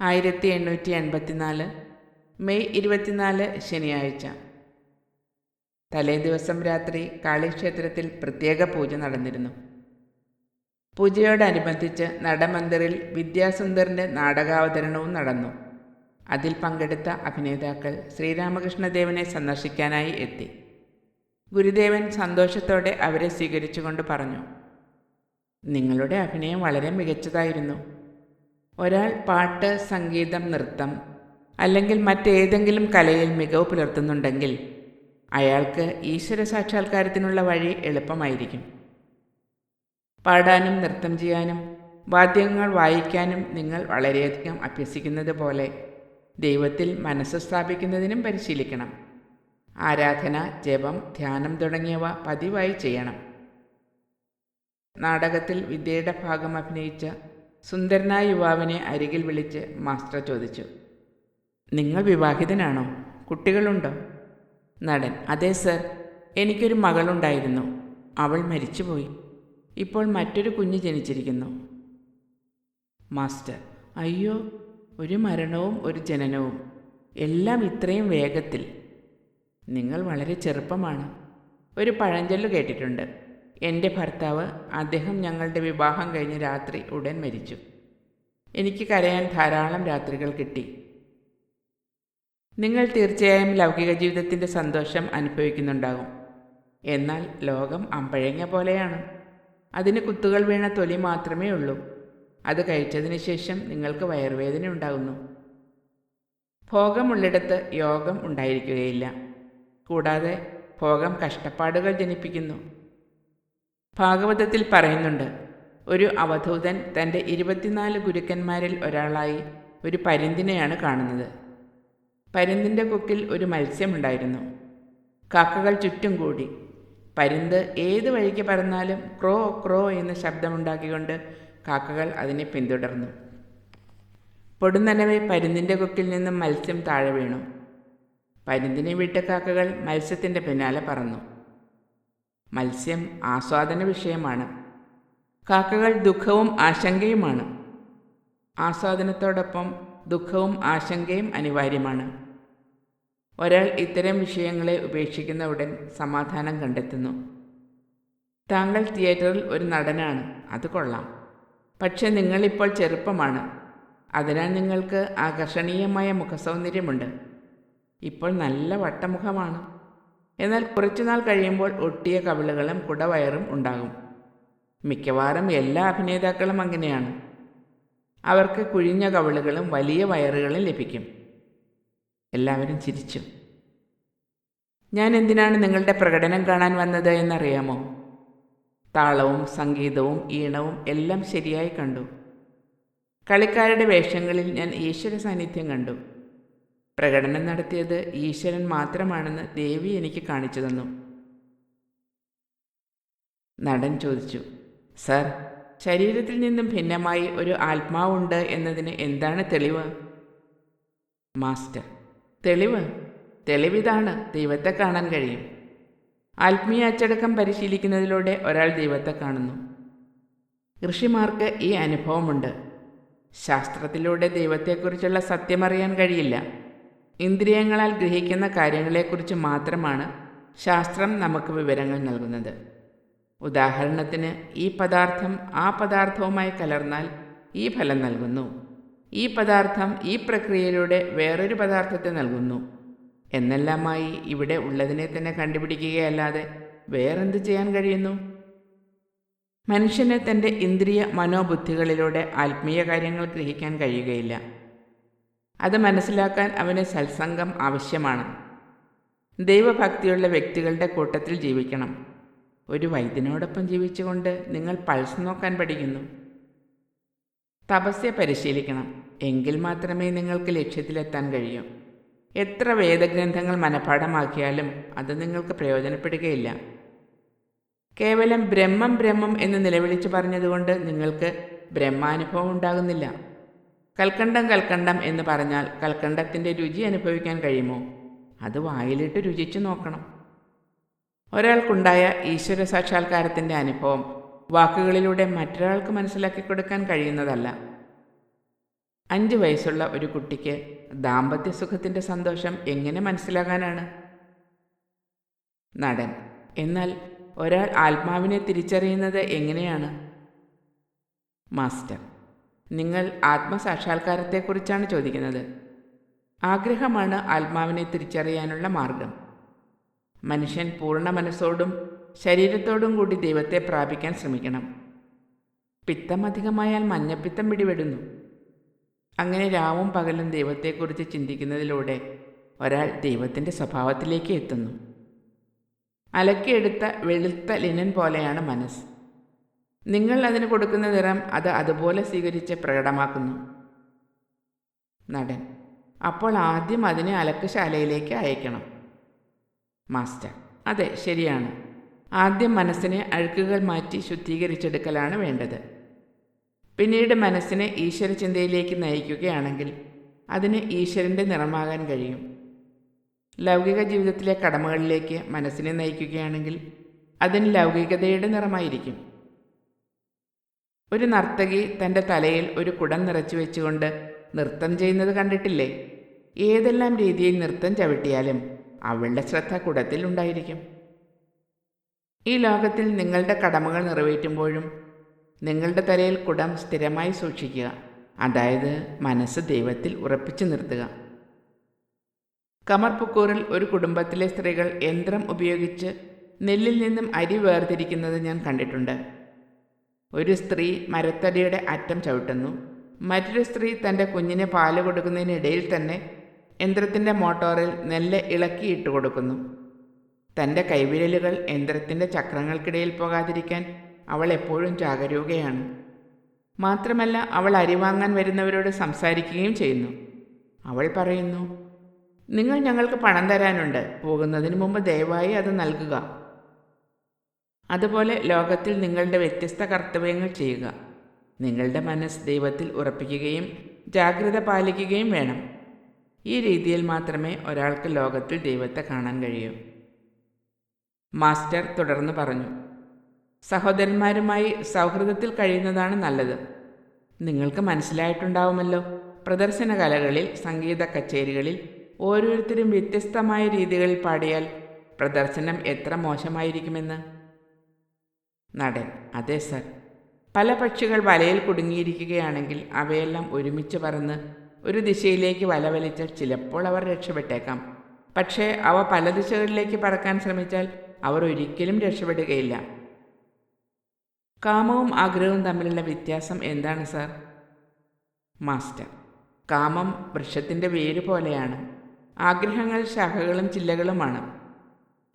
ആയിരത്തി എണ്ണൂറ്റി എൺപത്തിനാല് മെയ് ഇരുപത്തിനാല് ശനിയാഴ്ച. തലേദിവസം രാത്രി കാളിക്ഷേത്രത്തിൽ പ്രത്യേക പൂജ നടന്നിരുന്നു. പൂജയോടനുബന്ധിച്ച് നടമന്ദിറിൽ വിദ്യാസുന്ദറിന്റെ നാടകാവതരണവും നടന്നു. അതിൽ പങ്കെടുത്ത അഭിനേതാക്കൾ ശ്രീരാമകൃഷ്ണദേവനെ സന്ദർശിക്കാനായി എത്തി. ഗുരുദേവൻ സന്തോഷത്തോടെ അവരെ സ്വീകരിച്ചുകൊണ്ട് പറഞ്ഞു നിങ്ങളുടെ അഭിനയം വളരെ മികച്ചതായിരുന്നു. ഒരാൾ പാട്ട് സംഗീതം നൃത്തം അല്ലെങ്കിൽ മറ്റേതെങ്കിലും കലയിൽ മികവ് പുലർത്തുന്നുണ്ടെങ്കിൽ അയാൾക്ക് ഈശ്വര സാക്ഷാത്കാരത്തിനുള്ള വഴി എളുപ്പമായിരിക്കും. പാടാനും നൃത്തം ചെയ്യാനും വാദ്യങ്ങൾ വായിക്കാനും നിങ്ങൾ വളരെയധികം അഭ്യസിക്കുന്നത് പോലെ ദൈവത്തിൽ മനസ്സ് സ്ഥാപിക്കുന്നതിനും പരിശീലിക്കണം. ആരാധന ജപം ധ്യാനം തുടങ്ങിയവ പതിവായി ചെയ്യണം. നാടകത്തിൽ വിദ്യയുടെ ഭാഗം അഭിനയിച്ച സുന്ദരനായ യുവാവിനെ അരികിൽ വിളിച്ച് മാസ്റ്റർ ചോദിച്ചു. നിങ്ങൾ വിവാഹിതനാണോ? കുട്ടികളുണ്ടോ? നടൻ. അതെ സർ. എനിക്കൊരു മകളുണ്ടായിരുന്നു. അവൾ മരിച്ചുപോയി. ഇപ്പോൾ മറ്റൊരു കുഞ്ഞ് ജനിച്ചിരിക്കുന്നു. മാസ്റ്റർ അയ്യോ. ഒരു മരണവും ഒരു ജനനവും. എല്ലാം ഇത്രയും വേഗത്തിൽ. നിങ്ങൾ വളരെ ചെറുപ്പമാണ്. ഒരു പഴഞ്ചൊല്ല് കേട്ടിട്ടുണ്ട്. എന്റെ ഭർത്താവ് അദ്ദേഹം ഞങ്ങളുടെ വിവാഹം കഴിഞ്ഞ് രാത്രി ഉടൻ മരിച്ചു. എനിക്ക് കരയാൻ ധാരാളം രാത്രികൾ കിട്ടി. നിങ്ങൾ തീർച്ചയായും ലൗകിക ജീവിതത്തിന്റെ സന്തോഷം അനുഭവിക്കുന്നുണ്ടാകും. എന്നാൽ ലോകം അമ്പഴങ്ങ പോലെയാണ്. അതിന് കുത്തുകൾ വീണ തൊലി മാത്രമേ ഉള്ളൂ. അത് കഴിച്ചതിന് ശേഷം നിങ്ങൾക്ക് വയറുവേദന ഉണ്ടാകുന്നു. ഭോഗമുള്ളിടത്ത് യോഗം ഉണ്ടായിരിക്കുകയില്ല. കൂടാതെ ഭോഗം കഷ്ടപ്പാടുകൾ ജനിപ്പിക്കുന്നു. ഭാഗവതത്തിൽ പറയുന്നുണ്ട് ഒരു അവധൂതൻ തന്റെ ഇരുപത്തിനാല് ഗുരുക്കന്മാരിൽ ഒരാളായി ഒരു പരിന്തിനെയാണ് കാണുന്നത്. പരിന്തിന്റെ കൊക്കിൽ ഒരു മത്സ്യമുണ്ടായിരുന്നു. കാക്കകൾ ചുറ്റും കൂടി. പരിന്ത് ഏത് വഴിക്ക് പറന്നാലും ക്രോ ക്രോ എന്ന് ശബ്ദമുണ്ടാക്കിക്കൊണ്ട് കാക്കകൾ അതിനെ പിന്തുടർന്നു. പൊടുന്നനവെ പരുന്തിന്റെ കൊക്കിൽ നിന്നും മത്സ്യം താഴെ വീണു. പരുന്തിനെ വിട്ട കാക്കകൾ മത്സ്യത്തിന്റെ പിന്നാലെ പറന്നു. മത്സ്യം ആസ്വാദന വിഷയമാണ്. കാക്കകൾ ദുഃഖവും ആശങ്കയുമാണ്. ആസ്വാദനത്തോടൊപ്പം ദുഃഖവും ആശങ്കയും അനിവാര്യമാണ്. ഒരാൾ ഇത്തരം വിഷയങ്ങളെ ഉപേക്ഷിക്കുന്ന ഉടൻ സമാധാനം കണ്ടെത്തുന്നു. താങ്കൾ തിയേറ്ററിൽ ഒരു നടനാണ് അത് കൊള്ളാം. പക്ഷെ നിങ്ങളിപ്പോൾ ചെറുപ്പമാണ്. അതിനാൽ നിങ്ങൾക്ക് ആകർഷണീയമായ മുഖസൗന്ദര്യമുണ്ട്. ഇപ്പോൾ നല്ല വട്ടമുഖമാണ്. എന്നാൽ കുറച്ചുനാൾ കഴിയുമ്പോൾ ഒട്ടിയ കവിളുകളും കുടവയറും ഉണ്ടാകും. മിക്കവാറും എല്ലാ അഭിനേതാക്കളും അങ്ങനെയാണ്. അവർക്ക് കുഴിഞ്ഞ കവിളുകളും വലിയ വയറുകളും ലഭിക്കും. എല്ലാവരും ചിരിച്ചു. ഞാൻ എന്തിനാണ് നിങ്ങളുടെ പ്രകടനം കാണാൻ വന്നത് എന്നറിയാമോ? താളവും സംഗീതവും ഈണവും എല്ലാം ശരിയായി കണ്ടു. കളിക്കാരുടെ വേഷങ്ങളിൽ ഞാൻ ഈശ്വര സാന്നിധ്യം കണ്ടു. പ്രകടനം നടത്തിയത് ഈശ്വരൻ മാത്രമാണെന്ന് ദേവി എനിക്ക് കാണിച്ചു തന്നു. നടൻ ചോദിച്ചു സർ ശരീരത്തിൽ നിന്നും ഭിന്നമായി ഒരു ആത്മാവുണ്ട് എന്നതിന് എന്താണ് തെളിവ്? മാസ്റ്റർ തെളിവ്. തെളിവിതാണ് ദൈവത്തെ കാണാൻ കഴിയും. ആത്മീയ അച്ചടക്കം പരിശീലിക്കുന്നതിലൂടെ ഒരാൾ ദൈവത്തെ കാണുന്നു. ഋഷിമാർക്ക് ഈ അനുഭവമുണ്ട്. ശാസ്ത്രത്തിലൂടെ ദൈവത്തെക്കുറിച്ചുള്ള സത്യമറിയാൻ കഴിയില്ല. ഇന്ദ്രിയങ്ങളാൽ ഗ്രഹിക്കുന്ന കാര്യങ്ങളെക്കുറിച്ച് മാത്രമാണ് ശാസ്ത്രം നമുക്ക് വിവരങ്ങൾ നൽകുന്നത്. ഉദാഹരണത്തിന് ഈ പദാർത്ഥം ആ പദാർത്ഥവുമായി കലർന്നാൽ ഈ ഫലം നൽകുന്നു. ഈ പദാർത്ഥം ഈ പ്രക്രിയയിലൂടെ വേറൊരു പദാർത്ഥത്തെ നൽകുന്നു. എന്നെല്ലാമായി ഇവിടെ ഉള്ളതിനെ തന്നെ കണ്ടുപിടിക്കുകയല്ലാതെ വേറെന്ത് ചെയ്യാൻ കഴിയുന്നു? മനുഷ്യന് തന്റെ ഇന്ദ്രിയ മനോബുദ്ധികളിലൂടെ ആത്മീയ കാര്യങ്ങൾ ഗ്രഹിക്കാൻ കഴിയുകയില്ല. അത് മനസ്സിലാക്കാൻ അവന് സത്സംഗം ആവശ്യമാണ്. ദൈവഭക്തിയുള്ള വ്യക്തികളുടെ കൂട്ടത്തിൽ ജീവിക്കണം. ഒരു വൈദ്യനോടൊപ്പം ജീവിച്ചുകൊണ്ട് നിങ്ങൾ പൾസ് നോക്കാൻ പഠിക്കുന്നു. തപസ്യ പരിശീലിക്കണം. എങ്കിൽ മാത്രമേ നിങ്ങൾക്ക് ലക്ഷ്യത്തിലെത്താൻ കഴിയൂ. എത്ര വേദഗ്രന്ഥങ്ങൾ മനഃപ്പാഠമാക്കിയാലും അത് നിങ്ങൾക്ക് പ്രയോജനപ്പെടുകയില്ല. കേവലം ബ്രഹ്മം ബ്രഹ്മം എന്ന് നിലവിളിച്ച് പറഞ്ഞതുകൊണ്ട് നിങ്ങൾക്ക് ബ്രഹ്മാനുഭവം ഉണ്ടാകുന്നില്ല. കൽക്കണ്ടം കൽക്കണ്ടം എന്ന് പറഞ്ഞാൽ കൽക്കണ്ടത്തിന്റെ രുചി അനുഭവിക്കാൻ കഴിയുമോ? അത് വായിലിട്ട് രുചിച്ചു നോക്കണം. ഒരാൾക്കുണ്ടായ ഈശ്വര സാക്ഷാത്കാരത്തിന്റെ അനുഭവം വാക്കുകളിലൂടെ മറ്റൊരാൾക്ക് മനസ്സിലാക്കി കൊടുക്കാൻ കഴിയുന്നതല്ല. അഞ്ച് വയസ്സുള്ള ഒരു കുട്ടിക്ക് ദാമ്പത്യ സുഖത്തിന്റെ സന്തോഷം എങ്ങനെ മനസ്സിലാകാനാണ്? നടൻ. എന്നാൽ ഒരാൾ ആത്മാവിനെ തിരിച്ചറിയുന്നത് എങ്ങനെയാണ്? മാസ്റ്റർ. നിങ്ങൾ ആത്മസാക്ഷാത്കാരത്തെക്കുറിച്ചാണ് ചോദിക്കുന്നത്. ആഗ്രഹമാണ് ആത്മാവിനെ തിരിച്ചറിയാനുള്ള മാർഗം. മനുഷ്യൻ പൂർണ മനസ്സോടും ശരീരത്തോടും കൂടി ദൈവത്തെ പ്രാപിക്കാൻ ശ്രമിക്കണം. പിത്തം അധികമായാൽ മഞ്ഞപ്പിത്തം പിടിപെടുന്നു. അങ്ങനെ രാവും പകലും ദൈവത്തെക്കുറിച്ച് ചിന്തിക്കുന്നതിലൂടെ ഒരാൾ ദൈവത്തിന്റെ സ്വഭാവത്തിലേക്ക് എത്തുന്നു. അലക്കിയെടുത്ത വെളുത്ത ലിനൻ പോലെയാണ് മനസ്സ്. നിങ്ങൾ അതിന് കൊടുക്കുന്ന നിറം അത് അതുപോലെ സ്വീകരിച്ച് പ്രകടമാക്കുന്നു. നടൻ അപ്പോൾ ആദ്യം അതിനെ അലക്കുശാലയിലേക്ക് അയക്കണം. മാസ്റ്റർ അതെ ശരിയാണ്. ആദ്യം മനസ്സിനെ അഴുക്കുകൾ മാറ്റി ശുദ്ധീകരിച്ചെടുക്കലാണ് വേണ്ടത്. പിന്നീട് മനസ്സിനെ ഈശ്വര ചിന്തയിലേക്ക് നയിക്കുകയാണെങ്കിൽ അതിന് ഈശ്വരന്റെ നിറമാകാൻ കഴിയും. ലൗകിക ജീവിതത്തിലെ കടമകളിലേക്ക് മനസ്സിനെ നയിക്കുകയാണെങ്കിൽ അതിന് ലൗകികതയുടെ നിറമായിരിക്കും. ഒരു നർത്തകി തന്റെ തലയിൽ ഒരു കുടം നിറച്ചു വെച്ചുകൊണ്ട് നൃത്തം ചെയ്യുന്നത് കണ്ടിട്ടില്ലേ? ഏതെല്ലാം രീതിയിൽ നൃത്തം ചവിട്ടിയാലും അവളുടെ ശ്രദ്ധ കുടത്തിൽ ഉണ്ടായിരിക്കും. ഈ ലോകത്തിൽ നിങ്ങളുടെ കടമകൾ നിറവേറ്റുമ്പോഴും നിങ്ങളുടെ തലയിൽ കുടം സ്ഥിരമായി സൂക്ഷിക്കുക. അതായത് മനസ്സ് ദൈവത്തിൽ ഉറപ്പിച്ചു നിർത്തുക. കമർപുക്കൂറിൽ ഒരു കുടുംബത്തിലെ സ്ത്രീകൾ യന്ത്രം ഉപയോഗിച്ച് നെല്ലിൽ നിന്നും അരി വേർതിരിക്കുന്നത് ഞാൻ കണ്ടിട്ടുണ്ട്. ഒരു സ്ത്രീ മരത്തടിയുടെ അറ്റം ചവിട്ടുന്നു. മറ്റൊരു സ്ത്രീ തന്റെ കുഞ്ഞിന് പാൽ കൊടുക്കുന്നതിനിടയിൽ തന്നെ യന്ത്രത്തിന്റെ മോട്ടോറിൽ നെല്ല് ഇളക്കിയിട്ട് കൊടുക്കുന്നു. തന്റെ കൈവിരലുകൾ യന്ത്രത്തിന്റെ ചക്രങ്ങൾക്കിടയിൽ പോകാതിരിക്കാൻ അവൾ എപ്പോഴും ജാഗരൂകയാണ്. മാത്രമല്ല അവൾ അരിവാങ്ങാൻ വരുന്നവരോട് സംസാരിക്കുകയും ചെയ്യുന്നു. അവൾ പറയുന്നു നിങ്ങൾ ഞങ്ങൾക്ക് പണം തരാനുണ്ട്. പോകുന്നതിന് മുമ്പ് ദയവായി അത് നൽകുക. അതുപോലെ ലോകത്തിൽ നിങ്ങളുടെ വ്യത്യസ്ത കർത്തവ്യങ്ങൾ ചെയ്യുക. നിങ്ങളുടെ മനസ്സ് ദൈവത്തിൽ ഉറപ്പിക്കുകയും ജാഗ്രത പാലിക്കുകയും വേണം. ഈ രീതിയിൽ മാത്രമേ ഒരാൾക്ക് ലോകത്തിൽ ദൈവത്തെ കാണാൻ കഴിയൂ. മാസ്റ്റർ തുടർന്ന് പറഞ്ഞു സഹോദരന്മാരുമായി സൗഹൃദത്തിൽ കഴിയുന്നതാണ് നല്ലത്. നിങ്ങൾക്ക് മനസ്സിലായിട്ടുണ്ടാവുമല്ലോ പ്രദർശന കലകളിൽ സംഗീത കച്ചേരികളിൽ ഓരോരുത്തരും വ്യത്യസ്തമായ രീതികളിൽ പാടിയാൽ പ്രദർശനം എത്ര മോശമായിരിക്കുമെന്ന്. നടൻ. അതെ സർ. പല പക്ഷികൾ വലയിൽ കുടുങ്ങിയിരിക്കുകയാണെങ്കിൽ അവയെല്ലാം ഒരുമിച്ച് പറന്ന് ഒരു ദിശയിലേക്ക് വല വലിച്ചാൽ ചിലപ്പോൾ അവർ രക്ഷപ്പെട്ടേക്കാം. പക്ഷേ അവ പല ദിശകളിലേക്ക് പറക്കാൻ ശ്രമിച്ചാൽ അവർ ഒരിക്കലും രക്ഷപ്പെടുകയില്ല. കാമവും ആഗ്രഹവും തമ്മിലുള്ള വ്യത്യാസം എന്താണ് സർ? മാസ്റ്റർ കാമം വൃക്ഷത്തിന്റെ വേര് പോലെയാണ് ആഗ്രഹങ്ങൾ ശാഖകളും ചില്ലകളുമാണ്.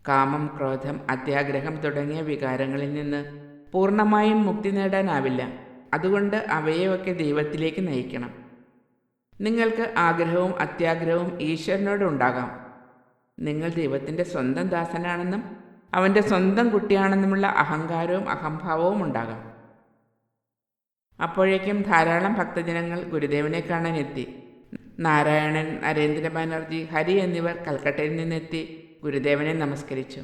കാമം ക്രോധം അത്യാഗ്രഹം തുടങ്ങിയ വികാരങ്ങളിൽ നിന്ന് പൂർണമായും മുക്തി നേടാനാവില്ല. അതുകൊണ്ട് അവയെയൊക്കെ ദൈവത്തിലേക്ക് നയിക്കണം. നിങ്ങൾക്ക് ആഗ്രഹവും അത്യാഗ്രഹവും ഈശ്വരനോട് ഉണ്ടാകാം നിങ്ങൾ ദൈവത്തിന്റെ സ്വന്തം ദാസനാണെന്നും അവന്റെ സ്വന്തം കുട്ടിയാണെന്നുമുള്ള അഹങ്കാരവും അഹംഭാവവും ഉണ്ടാകാം. അപ്പോഴേക്കും ധാരാളം ഭക്തജനങ്ങൾ ഗുരുദേവനെ കാണാൻ എത്തി നാരായണൻ നരേന്ദ്ര ബാനർജി ഹരി എന്നിവർ കൽക്കട്ടയിൽ നിന്നെത്തി. ഗുരുദേവനെ നമസ്കരിച്ചു.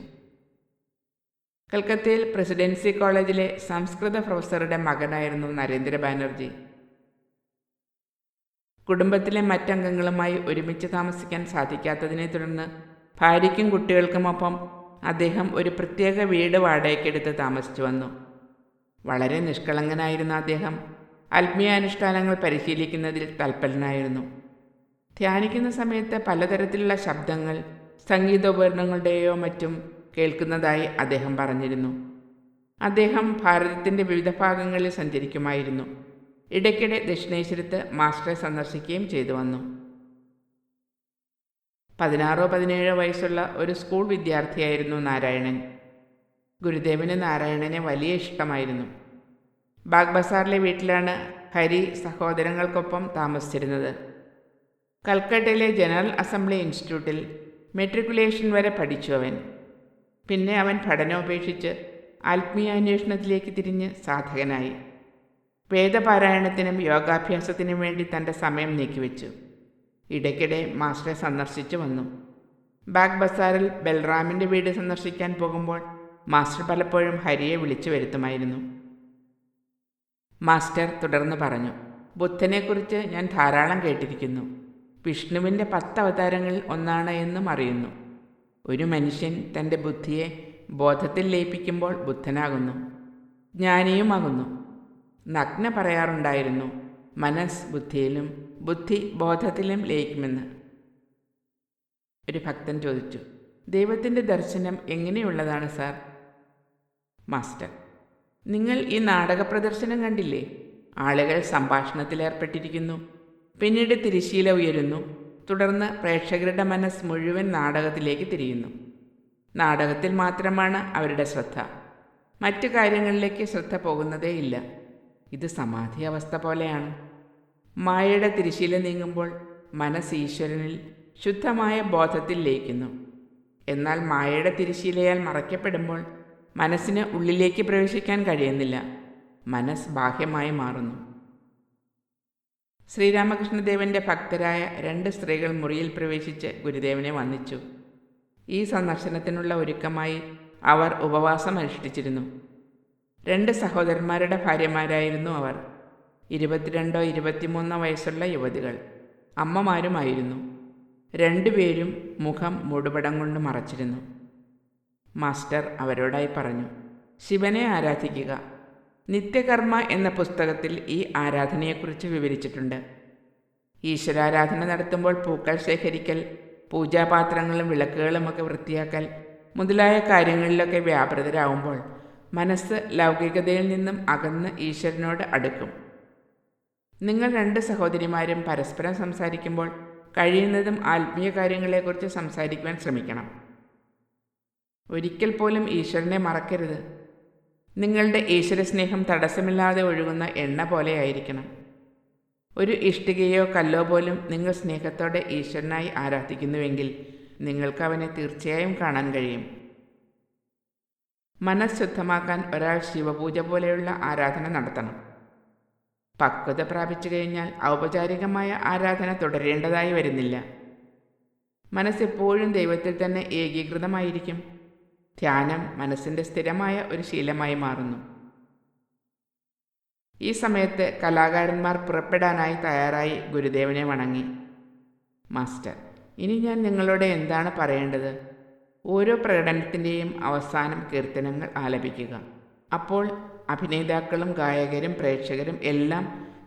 കൽക്കത്തയിൽ പ്രസിഡൻസി കോളേജിലെ സംസ്കൃത പ്രൊഫസറുടെ മകനായിരുന്നു നരേന്ദ്ര ബാനർജി. കുടുംബത്തിലെ മറ്റംഗങ്ങളുമായി ഒരുമിച്ച് താമസിക്കാൻ സാധിക്കാത്തതിനെ തുടർന്ന് ഭാര്യയ്ക്കും കുട്ടികൾക്കുമൊപ്പം അദ്ദേഹം ഒരു പ്രത്യേക വീട് വാടകയ്ക്കെടുത്ത് താമസിച്ചു വന്നു. വളരെ നിഷ്കളങ്കനായിരുന്ന അദ്ദേഹം ആത്മീയാനുഷ്ഠാനങ്ങൾ പരിശീലിക്കുന്നതിൽ തൽപരനായിരുന്നു. ധ്യാനിക്കുന്ന സമയത്ത് പലതരത്തിലുള്ള ശബ്ദങ്ങൾ സംഗീതോപകരണങ്ങളുടെയോ മറ്റും കേൾക്കുന്നതായി അദ്ദേഹം പറഞ്ഞിരുന്നു. അദ്ദേഹം ഭാരതത്തിന്റെ വിവിധ ഭാഗങ്ങളിൽ സഞ്ചരിക്കുമായിരുന്നു. ഇടയ്ക്കിടെ ദക്ഷിണേശ്വരത്ത് മാസ്റ്ററെ സന്ദർശിക്കുകയും ചെയ്തു വന്നു. പതിനാറോ പതിനേഴോ വയസ്സുള്ള ഒരു സ്കൂൾ വിദ്യാർത്ഥിയായിരുന്നു നാരായണൻ. ഗുരുദേവന് നാരായണനെ വലിയ ഇഷ്ടമായിരുന്നു. ബാഗ് ബസാറിലെ വീട്ടിലാണ് ഹരി സഹോദരങ്ങൾക്കൊപ്പം താമസിച്ചിരുന്നത്. കൽക്കട്ടയിലെ ജനറൽ അസംബ്ലി ഇൻസ്റ്റിറ്റ്യൂട്ടിൽ മെട്രിക്കുലേഷൻ വരെ പഠിച്ചു അവൻ. പിന്നെ അവൻ പഠനോപേക്ഷിച്ച് ആത്മീയാന്വേഷണത്തിലേക്ക് തിരിഞ്ഞ് സാധകനായി. വേദപാരായണത്തിനും യോഗാഭ്യാസത്തിനും വേണ്ടി തന്റെ സമയം നീക്കിവെച്ചു. ഇടയ്ക്കിടെ മാസ്റ്ററെ സന്ദർശിച്ചു വന്നു. ബാഗ് ബസാറിൽ ബൽറാമിന്റെ വീട് സന്ദർശിക്കാൻ പോകുമ്പോൾ മാസ്റ്റർ പലപ്പോഴും ഹരിയെ വിളിച്ചു വരുത്തുമായിരുന്നു. മാസ്റ്റർ തുടർന്ന് പറഞ്ഞു ബുദ്ധനെക്കുറിച്ച് ഞാൻ ധാരാളം കേട്ടിരിക്കുന്നു. വിഷ്ണുവിന്റെ പത്ത് അവതാരങ്ങളിൽ ഒന്നാണ് എന്നും അറിയുന്നു. ഒരു മനുഷ്യൻ തന്റെ ബുദ്ധിയെ ബോധത്തിൽ ലയിപ്പിക്കുമ്പോൾ ബുദ്ധനാകുന്നു. ജ്ഞാനിയുമാകുന്നു. നഗ്ന പറയാറുണ്ടായിരുന്നു മനസ് ബുദ്ധിയിലും ബുദ്ധി ബോധത്തിലും ലയിക്കുമെന്ന്. ഒരു ഭക്തൻ ചോദിച്ചു ദൈവത്തിന്റെ ദർശനം എങ്ങനെയുള്ളതാണ് സാർ? മാസ്റ്റർ നിങ്ങൾ ഈ നാടക പ്രദർശനം കണ്ടില്ലേ? ആളുകൾ സംഭാഷണത്തിലേർപ്പെട്ടിരിക്കുന്നു. പിന്നീട് തിരിശീല ഉയരുന്നു. തുടർന്ന് പ്രേക്ഷകരുടെ മനസ്സ് മുഴുവൻ നാടകത്തിലേക്ക് തിരിയുന്നു. നാടകത്തിൽ മാത്രമാണ് അവരുടെ ശ്രദ്ധ. മറ്റു കാര്യങ്ങളിലേക്ക് ശ്രദ്ധ പോകുന്നതേയില്ല ഇത് സമാധി അവസ്ഥ പോലെയാണ്. മായയുടെ തിരിശീല നീങ്ങുമ്പോൾ മനസ്സ് ഈശ്വരനിൽ ശുദ്ധമായ ബോധത്തിൽ ലയിക്കുന്നു. എന്നാൽ മായയുടെ തിരിശീലയാൽ മറയ്ക്കപ്പെടുമ്പോൾ മനസ്സിന് ഉള്ളിലേക്ക് പ്രവേശിക്കാൻ കഴിയുന്നില്ല. മനസ്സ് ബാഹ്യമായി മാറുന്നു. ശ്രീരാമകൃഷ്ണദേവന്റെ ഭക്തരായ രണ്ട് സ്ത്രീകൾ മുറിയിൽ പ്രവേശിച്ച് ഗുരുദേവനെ വന്ദിച്ചു. ഈ സന്ദർശനത്തിനുള്ള ഒരുക്കമായി അവർ ഉപവാസം അനുഷ്ഠിച്ചിരുന്നു. രണ്ട് സഹോദരന്മാരുടെ ഭാര്യമാരായിരുന്നു അവർ. ഇരുപത്തിരണ്ടോ ഇരുപത്തിമൂന്നോ വയസ്സുള്ള യുവതികൾ. അമ്മമാരുമായിരുന്നു. രണ്ടുപേരും മുഖം മൂടുപടം കൊണ്ട് മറച്ചിരുന്നു. മാസ്റ്റർ അവരോടായി പറഞ്ഞു ശിവനെ ആരാധിക്കുക. നിത്യകർമ്മ എന്ന പുസ്തകത്തിൽ ഈ ആരാധനയെക്കുറിച്ച് വിവരിച്ചിട്ടുണ്ട്. ഈശ്വരാരാധന നടത്തുമ്പോൾ പൂക്കൾ ശേഖരിക്കൽ പൂജാപാത്രങ്ങളും വിളക്കുകളുമൊക്കെ വൃത്തിയാക്കൽ മുതലായ കാര്യങ്ങളിലൊക്കെ വ്യാപൃതരാകുമ്പോൾ മനസ്സ് ലൗകികതയിൽ നിന്നും അകന്ന് ഈശ്വരനോട് അടുക്കും. നിങ്ങൾ രണ്ട് സഹോദരിമാരും പരസ്പരം സംസാരിക്കുമ്പോൾ കഴിയുന്നതും ആത്മീയ കാര്യങ്ങളെക്കുറിച്ച് സംസാരിക്കുവാൻ ശ്രമിക്കണം. ഒരിക്കൽ പോലും ഈശ്വരനെ മറക്കരുത്. നിങ്ങളുടെ ഈശ്വരസ്നേഹം തടസ്സമില്ലാതെ ഒഴുകുന്ന എണ്ണ പോലെയായിരിക്കണം ഒരു ഇഷ്ടികയോ കല്ലോ പോലും നിങ്ങൾ സ്നേഹത്തോടെ ഈശ്വരനായി ആരാധിക്കുന്നുവെങ്കിൽ നിങ്ങൾക്ക് അവനെ തീർച്ചയായും കാണാൻ കഴിയും. മനസ്സ് ശുദ്ധമാക്കാൻ ഒരാൾ ശിവപൂജ പോലെയുള്ള ആരാധന നടത്തണം. പക്വത പ്രാപിച്ചു കഴിഞ്ഞാൽ ഔപചാരികമായ ആരാധന തുടരേണ്ടതായി വരുന്നില്ല. മനസ്സെപ്പോഴും ദൈവത്തിൽ തന്നെ ഏകീകൃതമായിരിക്കും. ധ്യാനം മനസ്സിന്റെ സ്ഥിരമായ ഒരു ശീലമായി മാറുന്നു. ഈ സമയത്ത് കലാകാരന്മാർ പുറപ്പെടാനായി തയ്യാറായി ഗുരുദേവനെ വണങ്ങി. മാസ്റ്റർ ഇനി ഞാൻ നിങ്ങളോട് എന്താണ് പറയേണ്ടത്? ഓരോ പ്രകടനത്തിന്റെയും അവസാനം കീർത്തനങ്ങൾ ആലപിക്കുക. അപ്പോൾ അഭിനേതാക്കളും ഗായകരും പ്രേക്ഷകരും എല്ലാം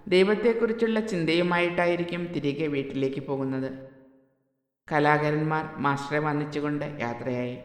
ദൈവത്തെക്കുറിച്ചുള്ള ചിന്തയുമായിട്ടായിരിക്കും തിരികെ വീട്ടിലേക്ക് പോകുന്നത്. കലാകാരന്മാർ മാസ്റ്ററെ വന്നിച്ചുകൊണ്ട് യാത്രയായി.